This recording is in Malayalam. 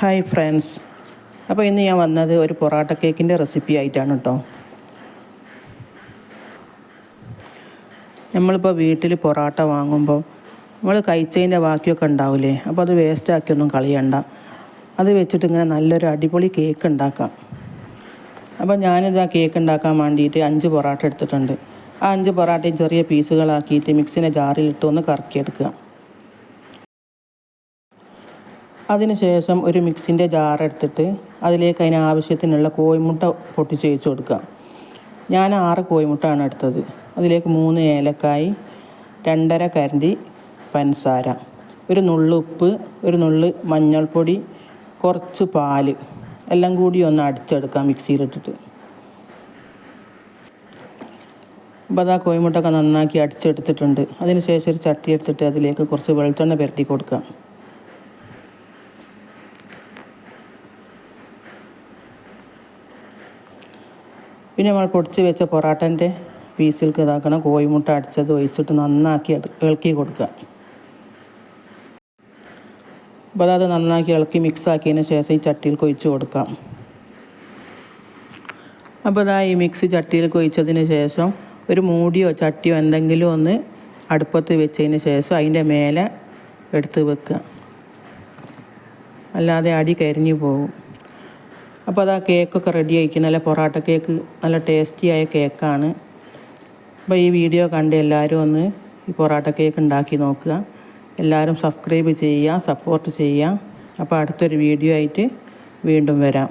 ഹായ് ഫ്രണ്ട്സ് അപ്പോൾ ഇന്ന് ഞാൻ വന്നത് ഒരു പൊറോട്ട കേക്കിന്റെ റെസിപ്പി ആയിട്ടാണ് കേട്ടോ നമ്മളിപ്പോൾ വീട്ടിൽ പൊറോട്ട വാങ്ങുമ്പോൾ നമ്മൾ കഴിച്ചതിന്റെ ബാക്കിയൊക്കെ ഉണ്ടാവില്ലേ അപ്പോൾ അത് വേസ്റ്റാക്കിയൊന്നും കളിയണ്ട. അത് വെച്ചിട്ട് ഇങ്ങനെ നല്ലൊരു അടിപൊളി കേക്ക് ഉണ്ടാക്കാം. അപ്പോൾ ഞാനിത് ആ കേക്ക് ഉണ്ടാക്കാൻ വേണ്ടിയിട്ട് അഞ്ച് പൊറോട്ട എടുത്തിട്ടുണ്ട്. ആ അഞ്ച് പൊറോട്ടയും ചെറിയ പീസുകളാക്കിയിട്ട് മിക്സിന്റെ ജാറിലിട്ട് ഒന്ന് കറക്കിയെടുക്കുക. അതിനുശേഷം ഒരു മിക്സിന്റെ ജാർ എടുത്തിട്ട് അതിലേക്ക് അതിന് ആവശ്യത്തിനുള്ള കോഴിമുട്ട പൊട്ടിച്ച് വെച്ച് കൊടുക്കുക. ഞാൻ ആറ് കോഴിമുട്ടാണ് എടുത്തത്. അതിലേക്ക് മൂന്ന് ഏലക്കായി രണ്ടര കരണ്ടി പഞ്ചസാര ഒരു നുള്ളു ഉപ്പ് ഒരു നുള്ള് മഞ്ഞൾപ്പൊടി കുറച്ച് പാൽ എല്ലാം കൂടി ഒന്ന് അടിച്ചെടുക്കാം മിക്സിയിലിട്ടിട്ട്. അപ്പോൾ അത് ആ കോഴിമുട്ടൊക്കെ നന്നാക്കി അടിച്ചെടുത്തിട്ടുണ്ട്. അതിനുശേഷം ഒരു ചട്ടി എടുത്തിട്ട് അതിലേക്ക് കുറച്ച് വെളുത്തെണ്ണ പുരട്ടി കൊടുക്കാം. പിന്നെ നമ്മൾ പൊടിച്ച് വെച്ച പൊറാട്ടന്റെ പീസിൽക്ക് ഇതാക്കണം. കോഴിമുട്ട അടിച്ചത് ഒഴിച്ചിട്ട് നന്നാക്കി ഇളക്കി കൊടുക്കുക. അപ്പോൾ അത് നന്നാക്കി ഇളക്കി മിക്സ് ആക്കിയതിന് ശേഷം ഈ ചട്ടിയിൽ കൊഴിച്ച് കൊടുക്കാം. അപ്പോൾ ഇതാ ഈ മിക്സ് ചട്ടിയിൽ കൊഴിച്ചതിന് ശേഷം ഒരു മൂടിയോ ചട്ടിയോ എന്തെങ്കിലും ഒന്ന് അടുപ്പത്ത് വെച്ചതിന് ശേഷം അതിന്റെ മേലെ എടുത്ത് വെക്കുക. അല്ലാതെ അടി കരിഞ്ഞു പോകും. അപ്പോൾ അത് ആ കേക്കൊക്കെ റെഡി ആയിരിക്കും നല്ല പൊറോട്ട കേക്ക് നല്ല ടേസ്റ്റിയായ കേക്കാണ്. അപ്പോൾ ഈ വീഡിയോ കണ്ട് എല്ലാവരും ഒന്ന് ഈ പൊറോട്ട കേക്ക് ഉണ്ടാക്കി നോക്കുക. എല്ലാവരും സബ്സ്ക്രൈബ് ചെയ്യുക സപ്പോർട്ട് ചെയ്യുക. അപ്പോൾ അടുത്തൊരു വീഡിയോ ആയിട്ട് വീണ്ടും വരാം.